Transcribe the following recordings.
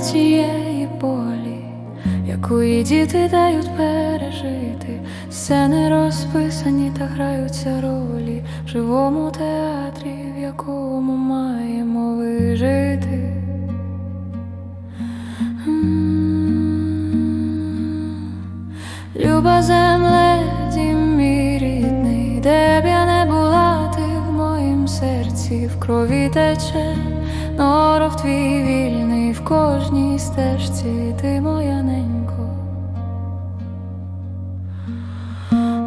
цієї болі, якої діти дають пережити, сцени розписані та граються ролі в живому театрі, в якому маємо вижити. Люба в крові тече, норов твій вільний в кожній стежці, ти моя ненько.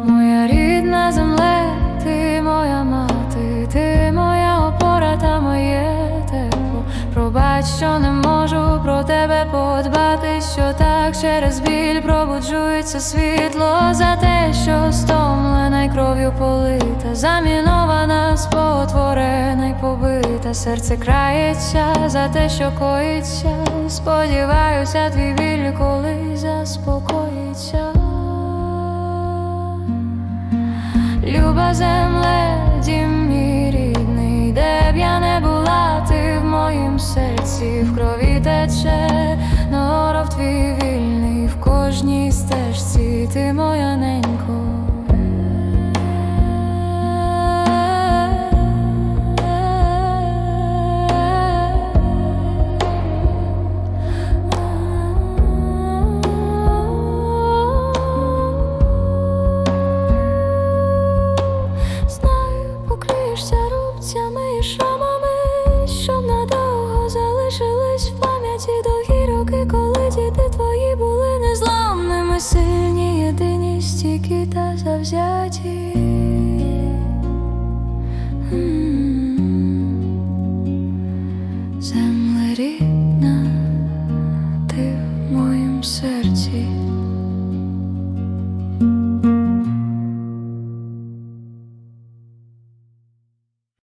Моя рідна земле, ти моя мати, ти моя опора та моє тепло. Пробач, що не можу про тебе подбати, що так через біль пробуджується світло за те, що стомлена й кров'ю полита, замінована, спотворена побита, серце крається за те, що коїться. Сподіваюся, твій біль колись заспокоїться. Люба земле, дім мій рідний, де б я не була, ти в моїм серці в крові За завзяті. Землерідна, ти в моїм серці.